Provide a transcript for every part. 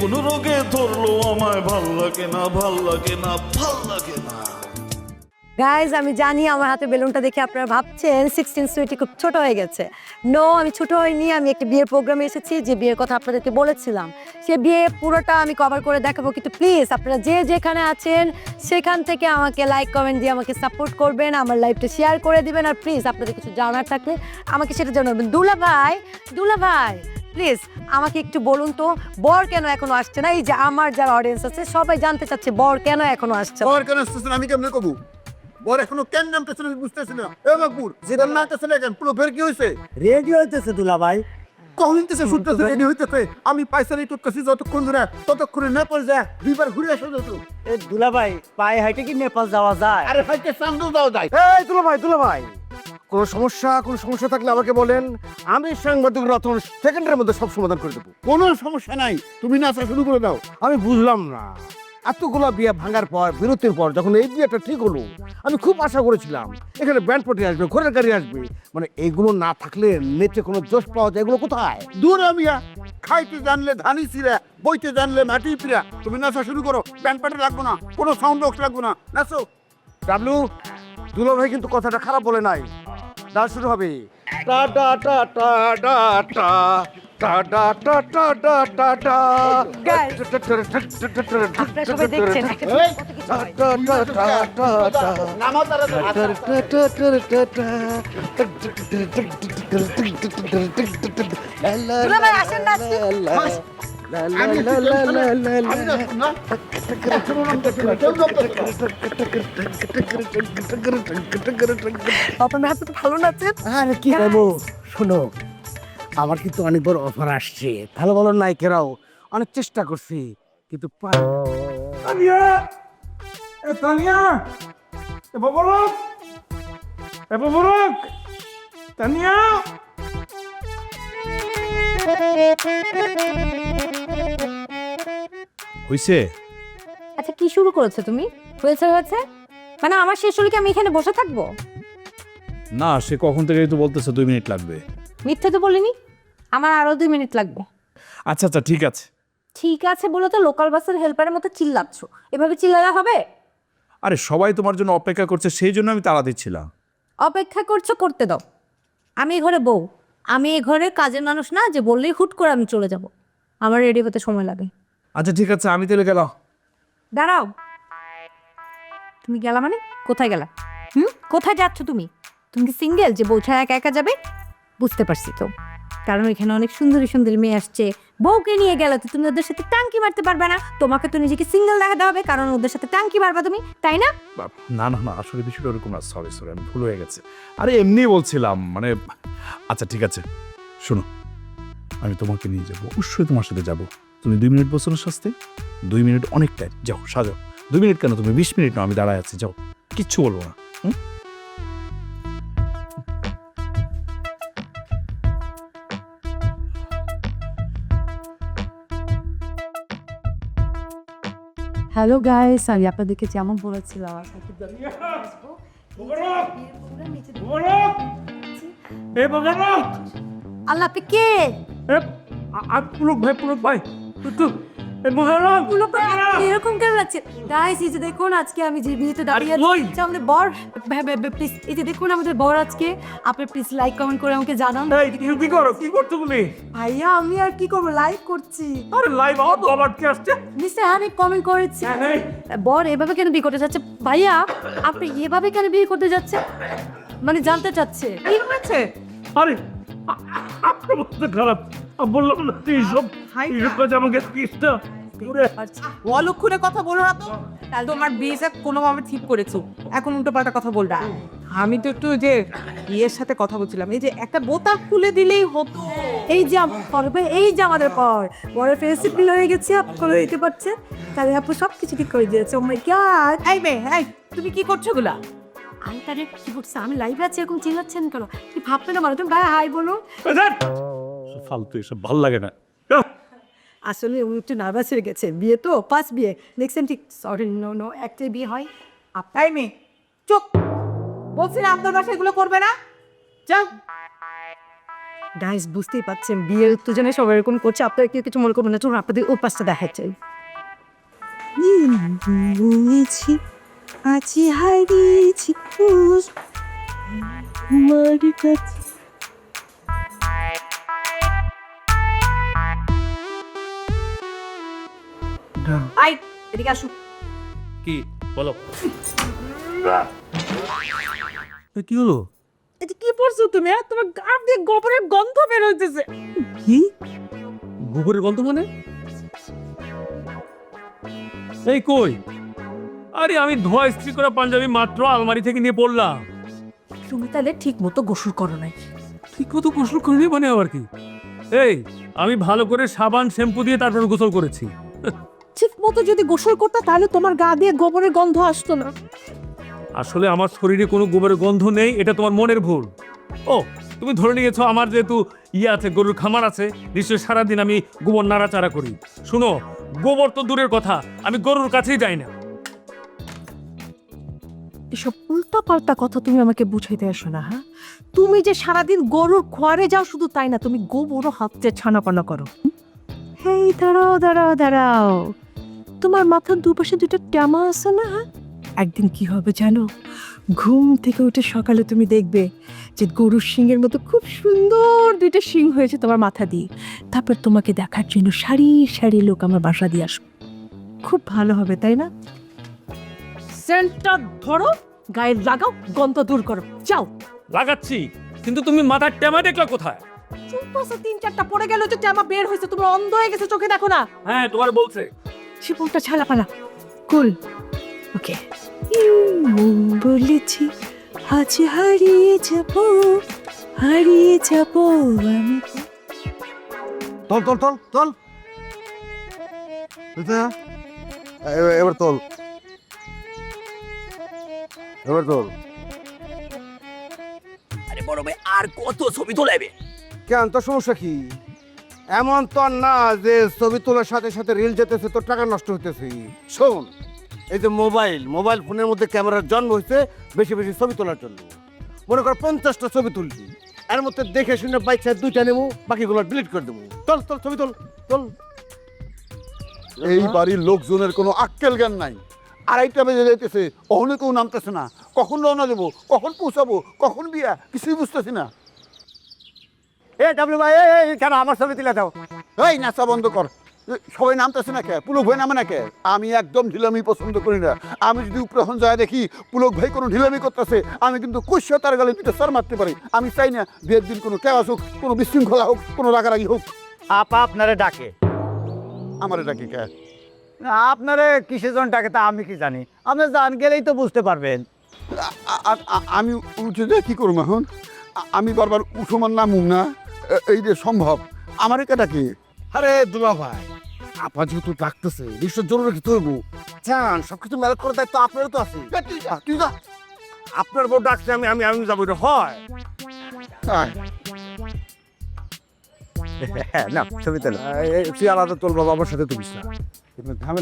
কোন রোগে ধরলো আমায় ভালো লাগে না, ভালো লাগে না, ভালো লাগে না। গাইজ আমি জানি আমার হাতে বেলুনটা দেখে আপনারা ভাবছেন সিক্সটিন সুইটি খুব ছোট হয়ে গেছে। নো আমি ছোট হয়নি আমি একটা বিয়ের প্রোগ্রামে এসেছি, যে বিয়ের কথা আপনাদেরকে বলেছিলাম। সে বিয়ে পুরোটা আমি কভার করে দেখাবো, কিন্তু প্লিজ আপনারা যে যেখানে আছেন, সেখান থেকে আমাকে লাইক কমেন্ট দিয়ে আমাকে সাপোর্ট করবেন, আমার লাইফটা শেয়ার করে দিবেন, আর প্লিজ আপনাদের কিছু জানার থাকলে আমাকে সেটা জানাবেন। দুলা ভাই দুলা ভাই প্লিজ আমাকে একটু বলুন তো বর কেন এখনও আসছে না? এই যে আমার যারা অডিয়েন্স আছে সবাই জানতে চাচ্ছে বর কেন এখনও আসছে না? বর কেন আসতেছে না? আমি কেমনে কবু? বর এখনও কেন নামতেছে না আমি বুঝতেছি না। এ মাকবুর যেটা নামতেছে না কেন? পুরো ফের কি হয়েছে রেডি হইতেছে দুলা ভাই। কখন হইতেছে? শুনতেছে রেডি হইতেছে। আমি পয়সা নিয়ে টুটতেছি যতক্ষণ ধরে ততক্ষণে নেপাল যায় দুইবার ঘুরে আসো যেত। এ দুলা ভাই পায়ে হাইটে কি নেপাল যাওয়া যায়? আরে ভাইকে চান্দু দাও যায়। এই দুলা ভাই দুলা ভাই। কোনো সমস্যা কোনো সমস্যা থাকলে আমাকে বলেন। আমি সাংবাদিক রতন সেকেন্ডের মধ্যে সব সমাধান করে দেবো। কোনো সমস্যা নাই। তুমি নাচা শুরু করে দাও। আমি বুঝলাম না। এতগুলো বিয়ে ভাঙার পর বিরতির পর যখন এই বিয়েটা ঠিক হলো আমি খুব আশা করেছিলাম এখানে ব্যান্ড পার্টি আসবে ঘোড়ার গাড়ি আসবে। মানে এগুলো না থাকলে নেচে কোনো জোশ পাওয়া যায় এগুলো কোথায়? দূর আমিয়া খাইতে জানলে ধানি চিরা বইতে জানলে মাটি পিরা তুমি নাচা শুরু করো প্যান্ট প্যান্টে লাগবো না কোনো সাউন্ড বক্স লাগবো না। নাচো। ডাবলু দুলা ভাই কিন্তু কথাটা খারাপ বলে নাই। ডান্স শুরু হবে টা টা টা টা টা টা আসেন না আপনার হাতে তো ভালো নাচেন আরে কি করব শোনো আমার কিন্তু অনেক বড় অফার আসছে। ভালো ভালো নায়িকেরাও। অনেক চেষ্টা করছি কিন্তু পাই তানিয়া! এ তানিয়া! এ ববরক! এ ববরক! তানিয়া! হইছে? আচ্ছা কি শুরু করেছ তুমি? হয়েছে হয়েছে? মানে আমার শেষ হলে কি আমি এখানে বসে থাকব? না সে কখন থেকে তো বলতেছে দুই মিনিট লাগবে। মিথ্যে তো বলিনি আমার আরও দুই মিনিট লাগবে। আচ্ছা আচ্ছা ঠিক আছে। ঠিক আছে বলে তো লোকাল বাসের হেল্পারের মতো চিল্লাচ্ছ। এভাবে চিল্লালে হবে? আরে সবাই তোমার জন্য অপেক্ষা করছে সেই জন্য আমি তাড়া দিচ্ছিলাম। অপেক্ষা করছ করতে দাও। আমি এ ঘরে বউ। আমি এ ঘরে কাজের মানুষ না যে বললেই হুট করে আমি চলে যাব। আমার রেডি হতে সময় লাগে। আচ্ছা ঠিক আছে আমি তাহলে গেলাম। দাঁড়াও। তুমি গেলা মানে? কোথায় গেলা? হুম? কোথায় যাচ্ছ তুমি? তুমি কি সিঙ্গেল যে বউ ছাড়া একা একা যাবে? বুঝতে পারছি তো। কারণ এখানে অনেক সুন্দরী সুন্দরী মেয়ে আসছে। বউকে নিয়ে গেলে তো তুমি ওদের সাথে টাঙ্কি মারতে পারবে না। তোমাকে তো নিজেকে সিঙ্গেল দেখাতে হবে কারণ ওদের সাথে টাঙ্কি মারবা তুমি তাই না? না না না আসলে বিষয়টা ওরকম না। সরি সরি আমি ভুল হয়ে গেছে। আরে এমনি বলছিলাম মানে আচ্ছা ঠিক আছে শোনো। আমি তোমাকে নিয়ে যাব। অবশ্যই তোমার সাথে যাব। তুমি দুই মিনিট বসো না শাস্তি। দুই মিনিট অনেক টাইম যাও সাজাও। দুই মিনিট কেন? তুমি বিশ মিনিট না আমি দাঁড়ায় আছি যাও। কিচ্ছু বলব না হুম? হ্যালো গাইস আমি আপনাদেরকে যেমন বলেছিলাম আল্লাহ আপনি কে? ভাই ভাই মহারাজ! এরকম কেন লাগছে গাইস এই যে দেখুন আজকে আমি যে বিয়েতে দাঁড়িয়ে আছি আমাদের বর প্লিজ এই যে দেখুন আমাদের বর আজকে আপনি প্লিজ লাইক কমেন্ট করে আমাকে জানান। কি করো? কি করছ তুমি? ভাইয়া আমি আর কি করব? লাইক করছি। আরে লাইভ আবার কি আসছে? কমেন্ট করেছি। বর এভাবে কেন বিয়ে করতে যাচ্ছে ভাইয়া আপনি এভাবে কেন বিয়ে করতে যাচ্ছে মানে জানতে চাচ্ছে। কি হয়েছে? আরে আপনার খারাপ বললাম না তুই সব এইসব কাজ আমাকে কিসটা অলক্ষণে কথা বলো না তো তোমার বিয়েটা কোনোভাবে ঠিক করেছ এখন উল্টো পাল্টা কথা বলবা আমি তো একটু যে ইয়ের সাথে কথা বলছিলাম এই যে একটা বোতাম খুলে দিলেই হতো এই যে পর্বে এই যে আমাদের পর পরের ফেসিপিল হয়ে গেছে আপ করে দিতে পারছে তাহলে আপু সব কিছু ঠিক করে দিয়েছে ও মাই গড এই মেয়ে তুমি কি করছগুলা আমি তাহলে কি বলছি আমি লাইভে আছি এরকম চিল্লাচ্ছেন কেন কি ভাববে না মানে তুমি গায়ে হাই বলো ফালতু এসব ভালো লাগে না আসলে উনি একটু নার্ভাস হয়ে গেছে বিয়ে তো পাঁচ বিয়ে নেক্সট টাইম ঠিক সরি নো নো একটাই বিয়ে হয় এই মেয়ে চুপ বলছি না আপনার বাসায় এগুলো করবে না যাও গাইস বুঝতেই পারছেন বিয়ের উত্তেজনায় সবাই এরকম করছে আপনারা কেউ কিছু মনে করবেন না চলুন আপনাদের উপাসটা দেখাচ্ছে বুঝেছি আছি হারিয়েছি কাছে। আই এদিকে আসুন কি? বলো। কি হলো? এটা কি পড়ছো তুমি হ্যাঁ? তোমার গা দিয়ে গোবরের গন্ধ বের হইতেছে। কি? গোবরের গন্ধ মানে? এই কই? আরে আমি ধোয়া ইস্ত্রি করা পাঞ্জাবি মাত্র আলমারি থেকে নিয়ে পড়লাম। তুমি তাহলে ঠিক মতো গোসল করো নাই। ঠিক মতো গোসল করিনি মানে আবার কি? এই আমি ভালো করে সাবান শ্যাম্পু দিয়ে তারপর গোসল করেছি। ঠিক মতো যদি গোসল করতে তাহলে তোমার গা দিয়ে গোবরের গন্ধ আসতো না। আসলে আমার শরীরে কোনো গোবরের গন্ধ নেই এটা তোমার মনের ভুল। ও তুমি ধরে নিয়েছো আমার যেহেতু ইয়ে আছে গরুর খামার আছে নিশ্চয়ই সারাদিন আমি গোবর নাড়াচাড়া করি। শুনো গোবর তো দূরের কথা আমি গরুর কাছেই যাই না। এসব উল্টা পাল্টা কথা তুমি আমাকে বুঝাইতে আসো না হ্যাঁ? তুমি যে সারাদিন গরুর খোয়ারে যাও শুধু তাই না, তুমি গোবরও হাতে ছানাপানা করো। হেই, দাঁড়াও দাঁড়াও দাঁড়াও। তোমার মাথার দুপাশে দুটো ট্যামা আছে না একদিন কি হবে জানো? ঘুম থেকে উঠে সকালে তুমি দেখবে যে গরুর শিংয়ের মতো খুব সুন্দর দুইটা শিং হয়েছে তোমার মাথা দিয়ে। তারপর তোমাকে দেখার জন্য সারি সারি লোক আমার বাসা দিয়ে আসবে। খুব ভালো হবে, তাই না? সেন্টটা ধরো গায়ে লাগাও গন্ধ দূর করো। যাও। লাগাচ্ছি কিন্তু তুমি মাথার টেমা দেখলা কোথায়? চুপ আছে তিন চারটা পড়ে গেল যে জামা বের হয়েছে তোমরা অন্ধ হয়ে গেছে চোখে দেখো না। হ্যাঁ তোমার বলছে। শিপনটা ছালাপালা। কুল। ওকে। বলেছি আজ হারিয়ে যাব হারিয়ে যাব আমি। তল তল তল তল। এবার তল। এবার তল। আরে বড় ভাই আর কত ছবি তোলাবে কেন তোর সমস্যা কি? এমন তো আর না যে ছবি তোলার সাথে সাথে রিল যেতেছে তোর টাকা নষ্ট হইতেছে। শোন এই যে মোবাইল মোবাইল ফোনের মধ্যে ক্যামেরার জন্ম হয়েছে বেশি বেশি ছবি তোলার জন্য। মনে কর পঞ্চাশটা ছবি তুলবি এর মধ্যে দেখে শুনে বাইক সাইড দুইটা নেব বাকিগুলো ডিলিট করে দেবো। চল চল ছবি তোল চল এই বাড়ির লোকজনের কোনো আক্কেল জ্ঞান নাই। আড়াইটা বেজে যাইতেছে অহনে কেউ নামতেছে না। কখন রওনা দেবো কখন পৌঁছাবো কখন বিয়া কিছুই বুঝতেছি না। এ ডাবলু ভাই এই, কেন আমার ছবি তুলে দাও। এই নাচা বন্ধ কর। সবাই নামতেছে না কে? পুলক ভাই নামে না কে? আমি একদম ঢিলামি পছন্দ করি না। আমি যদি উপরে এখন যায় দেখি পুলক ভাই কোনো ঢিলামি করতেছে। আমি কিন্তু কুশিয়া তার গালে দুটো সার মারতে পারি। আমি চাই না বিয়ের দিন কোনো কেওয়াস হোক কোনো বিশৃঙ্খলা হোক কোনো রাগারাগি হোক। আপা আপনারে ডাকে। আমারে এটা কি কে? আপনারে কিসের জন্য ডাকে তা আমি কি জানি? আপনি জান গেলেই তো বুঝতে পারবেন। আমি উঠে যে কি করব এখন? আমি বারবার উঠোমান নামুম না। এই যে সম্ভব। আমার এটা কি? আরে দুলা ভাই আপা যেহেতু ডাকতেছে নিশ্চয় জরুরি কিছু হইব। চান সবকিছু ম্যানেজ করে দায়িত্ব আপনারও তো আছে। তুই যা তুই যা। আপনার বউ ডাকছে আমি আমি আমি যাব এটা হয়। আয়। না ছবি তোলো। তুই আলাদা তোর বাবা আমার সাথে তুলিস না।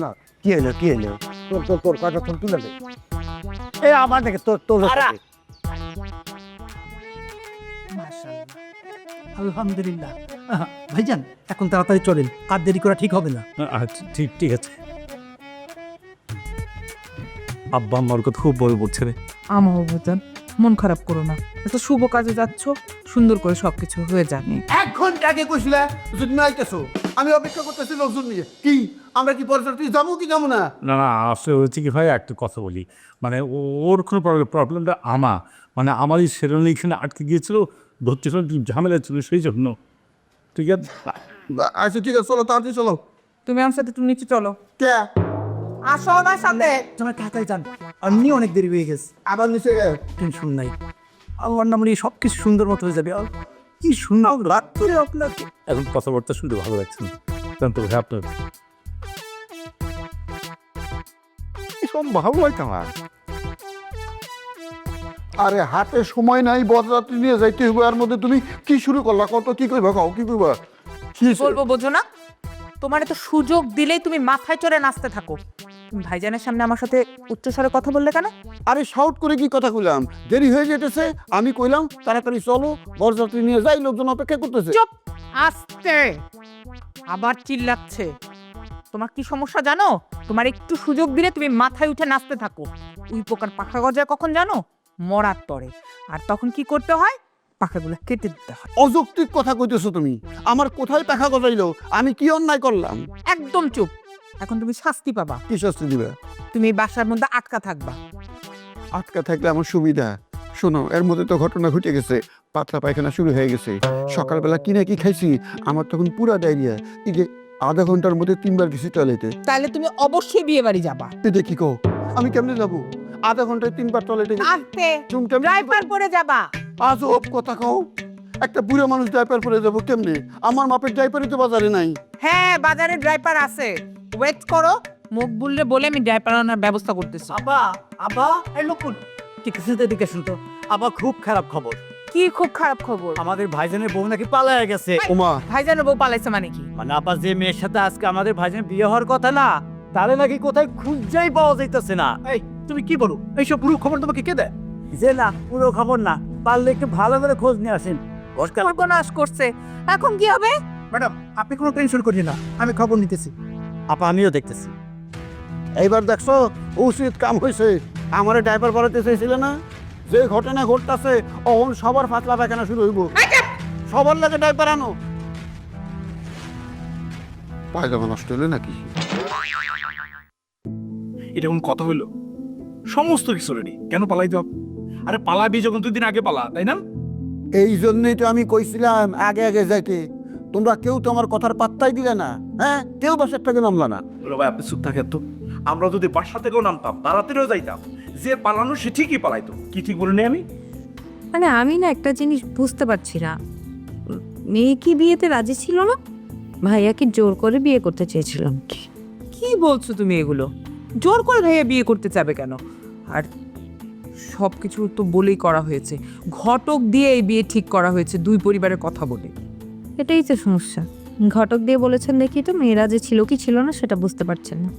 না কি হলো কি হলো তোর তোর তোর কয়টা তোর তুলে দে। এ আমার দেখে তোর তোর আলহামদুলিল্লাহ। ভাইজান এখন তাড়াতাড়ি চলেন। আর দেরি করা ঠিক হবে না। আচ্ছা ঠিক ঠিক আছে। আব্বা আমার কথা খুব বই বলছে রে। বুঝান মন খারাপ করো না। একটা শুভ কাজে যাচ্ছ সুন্দর করে সবকিছু হয়ে যাবে। এক ঘণ্টা আগে কইছিলে? যদি না আইতেছো। আমি অপেক্ষা করতেছি লোকজন নিয়ে। কি? আমরা কি পরে তুই যাব কি যাব না? না না আসলে হয়েছে কি ভাই একটা কথা বলি। মানে ও- ওর কোনো প্রবলেমটা আমা। মানে আমারই সেরকম এখানে আটকে গিয়েছিল ধরতে ঝামেলা ছিল সেই জন্য। ঠিক আছে? আচ্ছা ঠিক আছে চলো তাড়াতাড়ি চলো। তুমি আমার সাথে তুমি নিচে চলো। কে? আসো আমার সাথে। তোমার তাড়াতাড়ি যান। এমনি অনেক দেরি হয়ে গেছে। আবার নিচে টেনশন নাই। আল্লাহর নাম নিয়ে সব কিছু সুন্দর মতো হয়ে যাবে। আর কি সুন্দর লাগছে। রে আপনাকে এখন কথাবার্তা শুনতে ভালো লাগছে না। জানতে ভাই আপনার। এসব ভালো লাগে আমার। আরে হাতে সময় নাই বরযাত্রী নিয়ে যাইতে হইব এর মধ্যে তুমি কি শুরু করলা? কত কি কইবা কও কি কইবা? কি? বলব বোঝো না? তোমার তো সুযোগ দিলেই তুমি মাথায় চড়ে নাচতে থাকো। ভাইজানের সামনে আমার সাথে উচ্চস্বরে কথা বললে কেন? আরে শাউট করে কি কথা কইলাম? দেরি হয়ে যেতেছে আমি কইলাম তাড়াতাড়ি চলো বরযাত্রী নিয়ে যাই লোকজন অপেক্ষা করতেছে। চুপ! আস্তে! আবার চিল্লাচ্ছে। তোমার কি সমস্যা জানো? তোমার একটু সুযোগ দিলে তুমি মাথায় উঠে নাচতে থাকো। উই পোকার পাখা গজায় কখন জানো? মরার তরে। আর তখন কি করতে হয়? পাখাগুলো কেটে দিতে হয়। অযৌক্তিক কথা কইতেছো তুমি। আমার কোথায় পাখা গজাইলো? আমি কি অন্যায় করলাম? একদম চুপ। এখন তুমি শাস্তি পাবা। কি শাস্তি দিবে? তুমি বাসার মধ্যে আটকা থাকবা। আটকা থাকলে আমার সুবিধা। শোনো এর মধ্যে তো ঘটনা ঘটে গেছে। পাতলা পায়খানা শুরু হয়ে গেছে। সকালবেলা কি না কি খাইছি আমার তখন পুরা ডায়রিয়া। এই যে আধা ঘণ্টার মধ্যে তিনবার গেছি টয়লেটে। তাহলে তুমি অবশ্যই বিয়ে বাড়ি যাবা। এটা কি কো আমি কেমনে যাব? আধা ঘন্টায় তিনবার টয়লেটে আস্তে চুমটাম ড্রাইভার পরে যাবা। আজব কথা কও একটা বুড়ো মানুষ ডাইপার পরে যাব কেমনে? আমার মাপের ডাইপারই তো বাজারে নাই। হ্যাঁ বাজারে ড্রাইভার আছে। ওয়েট করো মুখ বুললে বলে আমি ড্রাইভার আনার ব্যবস্থা করতেছি। আবা আবা এই লোক ঠিক আছে এদিকে শুনতো আবা খুব খারাপ খবর। কি খুব খারাপ খবর? আমাদের ভাইজানের বউ নাকি পালায় গেছে। ওমা ভাইজানের বউ পালাইছে মানে কি? মানে আপা যে মেয়ের সাথে আজকে আমাদের ভাইজানের বিয়ে হওয়ার কথা না তাহলে নাকি কোথায় খুঁজাই পাওয়া যাইতেছে না। এই তুমি কি বলো? এইসব পুরো খবর তোমাকে কে দেয়? যে না পুরো খবর না। পারলে একটু ভালো করে খোঁজ নিয়ে আসেন। সর্বনাশ করছে। এখন কি হবে? ম্যাডাম আপনি কোনো টেনশন করিয়ে না। আমি খবর নিতেছি। আপা আমিও দেখতেছি। এইবার দেখছ উচিত কাম হয়েছে আমারে ড্রাইভার বাড়াতে চেয়েছিলে না? যে ঘটনা ঘটতেছে অহন সবার পাতলা পায়খানা শুরু হইব। সবার লাগে ড্রাইভার আনো। পায়জামা নষ্ট হলে নাকি? এটা কোন কথা হইল? সমস্ত কিছু রেডি কেন পালাইতে হবে আরে পালাবি যখন দুই দিন আগে পালা তাই না? এই জন্যই তো আমি কইছিলাম আগে আগে যাইতে। তোমরা কেউ তো আমার কথার পাত্তাই দিলে না হ্যাঁ? কেউ বাসার থেকে নামলা না। বলো ভাই আপনি চুপ থাকেন তো। আমরা যদি বাসা থেকেও নামতাম তাড়াতাড়িও যাইতাম। যে পালানো সে ঠিকই পালাইতো। কি ঠিক বলিনি আমি? মানে আমি না একটা জিনিস বুঝতে পারছি না। মেয়ে কি বিয়েতে রাজি ছিল না? ভাইয়াকে জোর করে বিয়ে করতে চেয়েছিলাম কি বলছো তুমি এগুলো? জোর করে ভাইয়া বিয়ে করতে যাবে কেন? আর সব কিছু তো বলেই করা হয়েছে। ঘটক দিয়ে এই বিয়ে ঠিক করা হয়েছে দুই পরিবারের কথা বলে। এটাই তো সমস্যা। ঘটক দিয়ে বলেছেন দেখি তো মেয়ে রাজি ছিল কি ছিল না সেটা বুঝতে পারছেন না।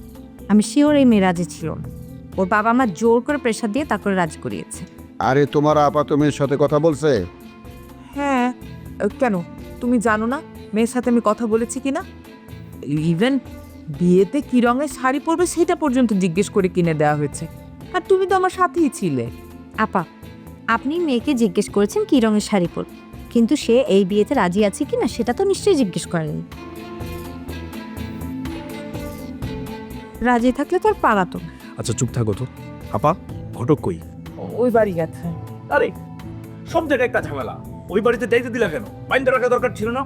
আমি শিওর এই মেয়ে রাজি ছিল না। ওর বাবা আমার জোর করে প্রেশার দিয়ে তারপরে রাজি করিয়েছে। আরে তোমার আপাত মেয়ের সাথে কথা বলছে? হ্যাঁ কেন? তুমি জানো না মেয়ের সাথে আমি কথা বলেছি কি না ইভেন বিয়েতে কি রঙের শাড়ি পরবে সেটা পর্যন্ত জিজ্ঞেস করে কিনে দেওয়া হয়েছে। আর তুমি তো আমার সাথেই ছিলে। আপা আপনি মেয়েকে জিজ্ঞেস করেছেন কি রঙের শাড়ি পর কিন্তু সে এই বিয়েতে রাজি আছে কি না সেটা তো নিশ্চয়ই জিজ্ঞেস করেনি। রাজি থাকলে তো আর পালাতো। আচ্ছা চুপ থাকো তো। আপা ঘটক কই? ওই বাড়ি গেছে। আরে সব জায়গায় একটা ঝামেলা। ওই বাড়িতে যাইতে দিলা কেন? বাইন্দা রাখা দরকার ছিল না?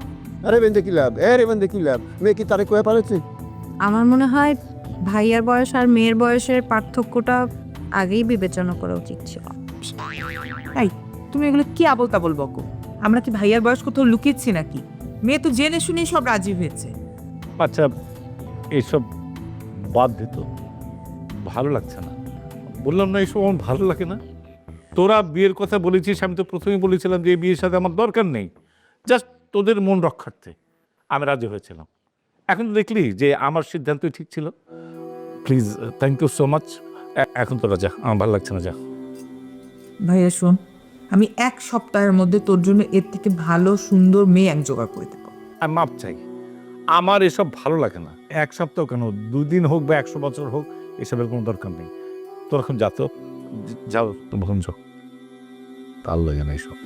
আরে বেন্দে কি লাভ? এ রে বেন্দে কি লাভ? মেয়ে কি তারে কয়ে পারেছে আমার মনে হয় ভাইয়ার বয়স আর মেয়ের বয়সের পার্থক্যটা আগেই বিবেচনা করা উচিত ছিল। তাই তুমি এগুলো কি আবল তাবল বকো? আমরা কি ভাইয়ার বয়স কোথাও লুকিয়েছি নাকি? মেয়ে তো জেনে শুনেই সব রাজি হয়েছে। আচ্ছা এইসব বাদ দিত ভালো লাগছে না। বললাম না এইসব আমার ভালো লাগে না। তোরা বিয়ের কথা বলেছিস আমি তো প্রথমেই বলেছিলাম যে এই বিয়ের সাথে আমার দরকার নেই। জাস্ট তোদের মন রক্ষার্থে আমি রাজি হয়েছিলাম। এখন তো দেখলি যে আমার সিদ্ধান্তই ঠিক ছিল। Please thank you so much এখন তোরা যা আমার ভালো লাগছে না যা। ভাইয়া শোন। আমি এক সপ্তাহের মধ্যে তোর জন্য এর থেকে ভালো সুন্দর মেয়ে এক জোগাড় করে দেবো। আমি মাপ চাই। আমার এসব ভালো লাগে না। এক সপ্তাহ কেন? দুদিন হোক বা একশো বছর হোক এসবের কোনো দরকার নেই। তোর এখন যা তো। যাও তো ভঞ্জ তার লাগে না এসব।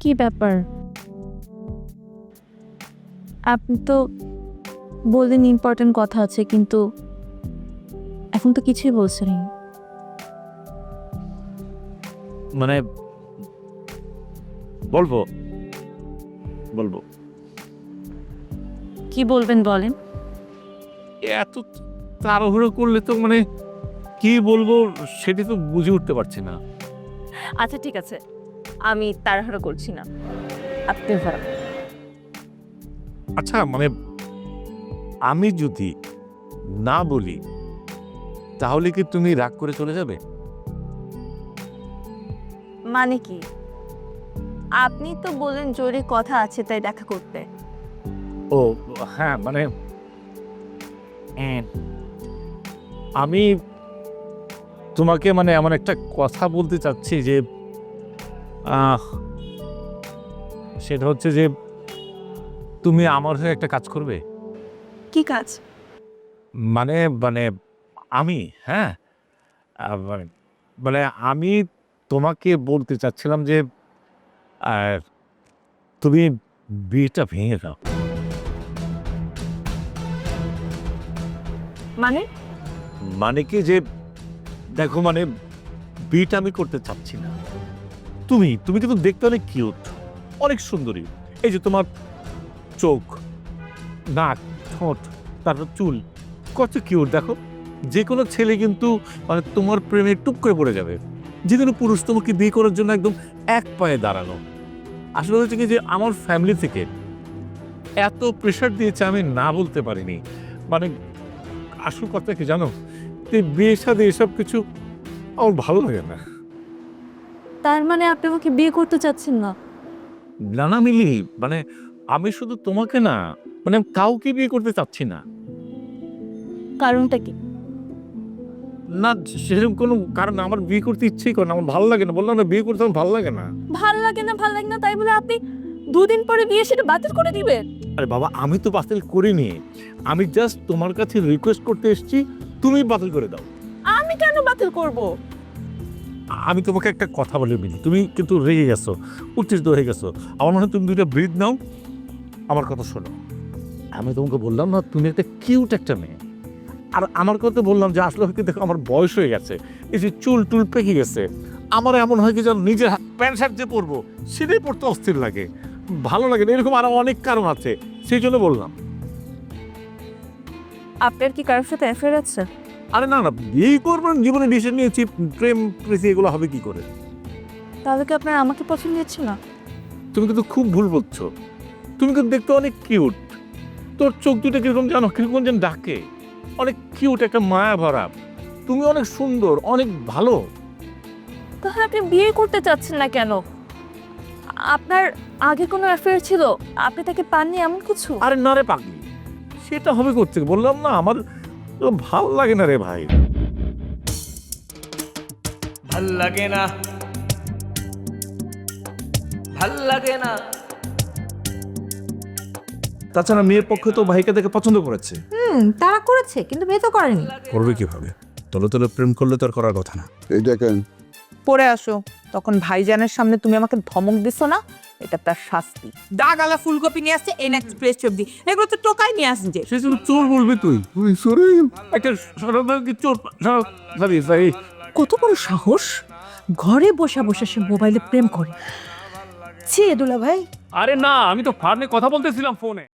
কি ব্যাপার? আপনি তো বললেন ইম্পর্টেন্ট কথা আছে কিন্তু এখন তো কিছুই বলছেন মানে বলব? বলব। কি বলবেন বলেন? এত তাড়াহুড়ো করলে তো মানে কি বলব সেটি তো বুঝে উঠতে পারছি না। আচ্ছা ঠিক আছে। আমি তাড়াহুড়ো করছি না। আপনি ভালো আচ্ছা মানে আমি যদি না বলি তাহলে কি তুমি রাগ করে চলে যাবে? মানে কি? আপনি তো বলেন জোরে কথা আছে তাই দেখা করতে। ও হ্যাঁ মানে আমি তোমাকে মানে এমন একটা কথা বলতে চাচ্ছি যে সেটা হচ্ছে যে তুমি আমার হয়ে একটা কাজ করবে? কি কাজ? মানে মানে আমি হ্যাঁ? মানে- মানে আমি তোমাকে বলতে চাচ্ছিলাম যে তুমি বিয়েটা ভেঙে দাও। মানে? মানে কি যে দেখো মানে বিয়েটা আমি করতে চাচ্ছি না। তুমি তুমি কিন্তু দেখতে অনেক কিউট অনেক সুন্দরী। এই যে তোমার চোখ, নাক, ঠোঁট, তারপর চুল, কত কিউট দেখো। যে কোনো ছেলে কিন্তু মানে তোমার প্রেমে টুপ করে পড়ে যাবে। যে কোনো পুরুষ তোমাকে বিয়ে করার জন্য একদম এক পায়ে দাঁড়ানো। আসলে হচ্ছে কি যে, আমার ফ্যামিলি থেকে এত প্রেশার দিয়েছে আমি না বলতে পারিনি। মানে আসল কথা কি জানো? বিয়ে সাথে এসব কিছু আমার ভালো লাগে না। তার মানে আপনি আমাকে বিয়ে করতে চাচ্ছেন না? না না মিলি মানে আমি শুধু তোমাকে না মানে কাউকে বিয়ে করতে চাচ্ছি না। কারণটা কি? না সেরকম কোনো কারণ আমার বিয়ে করতে ইচ্ছেই করে না আমার ভালো লাগে না বললাম না বিয়ে করতে আমার ভালো লাগে না। ভালো লাগে না ভালো লাগে না তাই বলে আপনি দুদিন পরে বিয়ে সেটা বাতিল করে দিবেন? আরে বাবা আমি তো বাতিল করিনি। আমি জাস্ট তোমার কাছে রিকোয়েস্ট করতে এসেছি তুমি বাতিল করে দাও। আমি কেন বাতিল করব? আমি তোমাকে একটা কথা বলে মিলি তুমি কিন্তু রেগে গেছো, উত্তেজিত হয়ে গেছো। আমার মনে হয় তুমি দুইটা ব্রিদ নাও, আমার কথা শোনো। আমি তোমাকে বললাম না, তুমি একটা কিউট একটা মেয়ে। আর আমার কথা বললাম যে আসলে হয়তো দেখো আমার বয়স হয়ে গেছে, এই যে চুল টুল পেকে গেছে। আমার এমন হয় কি যেন নিজের প্যান্ট শার্ট যে পরবো, সেটাই পরতে অস্থির লাগে। ভালো লাগে না, এরকম আরও অনেক কারণ আছে, সেই জন্য বললাম। আপনার কি কারোর সাথে অ্যাফেয়ার আছে? আরে না না বিয়ে করবেন জীবনে ডিসিশন নিয়েছি প্রেম প্রীতি এগুলো হবে কি করে? তাহলে কি আপনার আমাকে পছন্দ হচ্ছে না তুমি কিন্তু খুব ভুল বলছো। তুমি কিন্তু দেখতে অনেক কিউট তোর চোখ দুটো কীরকম জানো কীরকম যেন ডাকে। অনেক কিউট একটা মায়া ভরা। তুমি অনেক সুন্দর অনেক ভালো। তাহলে আপনি বিয়ে করতে চাচ্ছেন না কেন? আপনার আগে কোনো অ্যাফেয়ার ছিল? আপনি তাকে পাননি এমন কিছু? আরে না রে পাগলি সেটা হবে করতে বললাম না আমার ভালো লাগে না রে ভাই। ভালো লাগে না। ভালো লাগে না। তাছাড়া মেয়ের পক্ষে তো ভাইকে দেখে পছন্দ করেছে। হুম তারা করেছে কিন্তু মেয়ে তো করেনি। করবে কীভাবে? তলে তলে প্রেম করলে তো আর করার কথা না। এই দেখেন পরে আসো। তখন ভাইজানের সামনে তুমি আমাকে ধমক দিছো না? এটা তার শাস্তি। ডাগালা ফুলকপি নিয়ে আসছে এন এক্সপ্রেস সবজি এগুলো তো টোকাই নিয়ে আসছে। সে শুধু চোর বলবি তুই। সরে একটা সরকার কি চোর? সরি সরি কত বড় সাহস। ঘরে বসে বসে সে মোবাইলে প্রেম করে। ছি দুলা ভাই। আরে না আমি তো ফার্মে কথা বলতেছিলাম ফোনে।